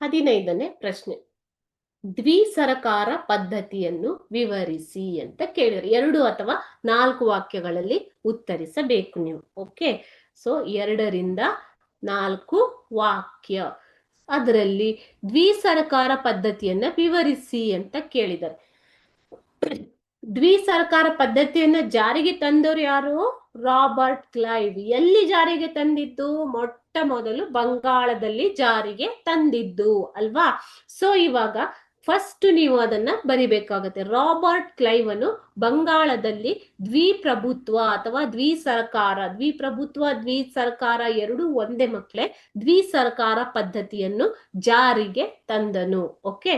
ಹದಿನೈದನೇ ಪ್ರಶ್ನೆ. ದ್ವಿಸರಕಾರ ಪದ್ಧತಿಯನ್ನು ವಿವರಿಸಿ ಅಂತ ಕೇಳಿರಿ ಎರಡು ಅಥವಾ ನಾಲ್ಕು ವಾಕ್ಯಗಳಲ್ಲಿ ಉತ್ತರಿಸಬೇಕು ನೀವು. ಓಕೆ ಸೊ ಎರಡರಿಂದ ನಾಲ್ಕು ವಾಕ್ಯ. ಅದರಲ್ಲಿ ದ್ವಿಸರಕಾರ ಪದ್ಧತಿಯನ್ನ ವಿವರಿಸಿ ಅಂತ ಕೇಳಿದ್ದಾರೆ. ದ್ವಿ ಸರ್ಕಾರ ಪದ್ಧತಿಯನ್ನ ಜಾರಿಗೆ ತಂದವರು ಯಾರು? Robert Clive. ಎಲ್ಲಿ ಜಾರಿಗೆ ತಂದಿದ್ದು? ಮೊಟ್ಟ ಮೊದಲು ಬಂಗಾಳದಲ್ಲಿ ಜಾರಿಗೆ ತಂದಿದ್ದು, ಅಲ್ವಾ? ಸೊ ಇವಾಗ ಫಸ್ಟ್ ನೀವು ಅದನ್ನ ಬರಿಬೇಕಾಗತ್ತೆ. ರಾಬರ್ಟ್ ಕ್ಲೈವ್ ಅನ್ನು ಬಂಗಾಳದಲ್ಲಿ ದ್ವಿಪ್ರಭುತ್ವ ಅಥವಾ ದ್ವಿ ಸರ್ಕಾರ ದ್ವಿಪ್ರಭುತ್ವ ದ್ವಿ ಸರ್ಕಾರ ಎರಡು ಒಂದೇ ಮಕ್ಕಳೇ ದ್ವಿ ಸರ್ಕಾರ ಪದ್ಧತಿಯನ್ನು ಜಾರಿಗೆ ತಂದನು. ಓಕೆ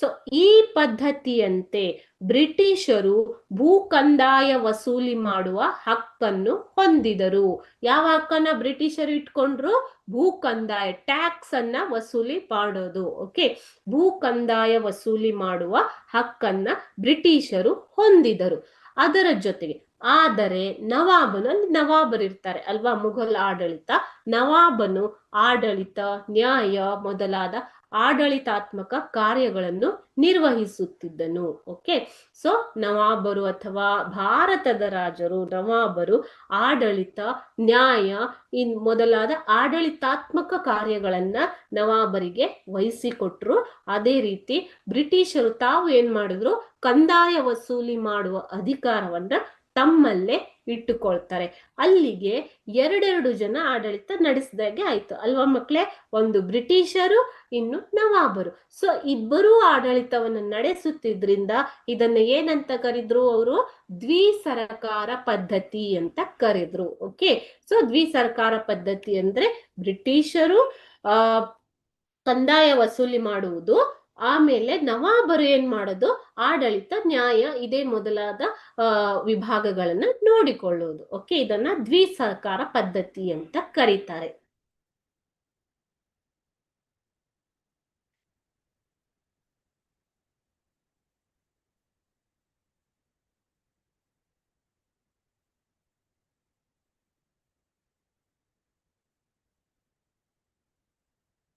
ಸೊ ಈ ಪದ್ಧತಿಯಂತೆ ಬ್ರಿಟಿಷರು ಭೂ ಕಂದಾಯ ವಸೂಲಿ ಮಾಡುವ ಹಕ್ಕನ್ನು ಹೊಂದಿದರು. ಯಾವ ಹಕ್ಕನ್ನ ಬ್ರಿಟಿಷರು ಇಟ್ಕೊಂಡ್ರು? ಭೂ ಕಂದಾಯ ಟ್ಯಾಕ್ಸ್ ಅನ್ನ ವಸೂಲಿ ಮಾಡೋದು. ಓಕೆ ಭೂ ಕಂದಾಯ ವಸೂಲಿ ಮಾಡುವ ಹಕ್ಕನ್ನ ಬ್ರಿಟಿಷರು ಹೊಂದಿದರು. ಅದರ ಜೊತೆಗೆ, ಆದರೆ ನವಾಬನು, ಅಲ್ಲಿ ನವಾಬರು ಇರ್ತಾರೆ ಅಲ್ವಾ? ಮುಘಲ್ ಆಡಳಿತ. ನವಾಬನು ಆಡಳಿತ, ನ್ಯಾಯ ಮೊದಲಾದ ಆಡಳಿತಾತ್ಮಕ ಕಾರ್ಯಗಳನ್ನು ನಿರ್ವಹಿಸುತ್ತಿದ್ದನು. ಓಕೆ ಸೊ ನವಾಬರು ಅಥವಾ ಭಾರತದ ರಾಜರು, ನವಾಬರು ಆಡಳಿತ, ನ್ಯಾಯ, ಇನ್ ಮೊದಲಾದ ಆಡಳಿತಾತ್ಮಕ ಕಾರ್ಯಗಳನ್ನ ನವಾಬರಿಗೆ ವಹಿಸಿಕೊಟ್ರು. ಅದೇ ರೀತಿ ಬ್ರಿಟಿಷರು ತಾವು ಏನ್ ಮಾಡಿದ್ರು? ಕಂದಾಯ ವಸೂಲಿ ಮಾಡುವ ಅಧಿಕಾರವನ್ನ ತಮ್ಮಲ್ಲೇ ಇಟ್ಟುಕೊಳ್ತಾರೆ. ಅಲ್ಲಿಗೆ ಎರಡೆರಡು ಜನ ಆಡಳಿತ ನಡೆಸಿದಾಗೆ ಆಯ್ತು. ಅಲ್ವಾ ಮಕ್ಳೆ? ಒಂದು ಬ್ರಿಟಿಷರು, ಇನ್ನು ನವಾಬರು. ಸೊ ಇಬ್ಬರೂ ಆಡಳಿತವನ್ನು ನಡೆಸುತ್ತಿದ್ರಿಂದ ಇದನ್ನ ಏನಂತ ಕರೆದ್ರು ಅವರು? ದ್ವಿ ಸರ್ಕಾರ ಪದ್ಧತಿ ಅಂತ ಕರೆದ್ರು. ಓಕೆ ಸೊ ದ್ವಿ ಸರ್ಕಾರ ಪದ್ಧತಿ ಅಂದ್ರೆ ಬ್ರಿಟಿಷರು, ಆ, ಕಂದಾಯ ವಸೂಲಿ ಮಾಡುವುದು ಆಮೇಲೆ ನವಾಬರು ಏನ್ ಮಾಡೋದು? ಆಡಳಿತ, ನ್ಯಾಯ ಇದೇ ಮೊದಲಾದ ವಿಭಾಗಗಳನ್ನ ನೋಡಿಕೊಳ್ಳುವುದು ಓಕೆ ಇದನ್ನ ದ್ವಿ ಸರ್ಕಾರ ಪದ್ಧತಿ ಅಂತ ಕರೀತಾರೆ.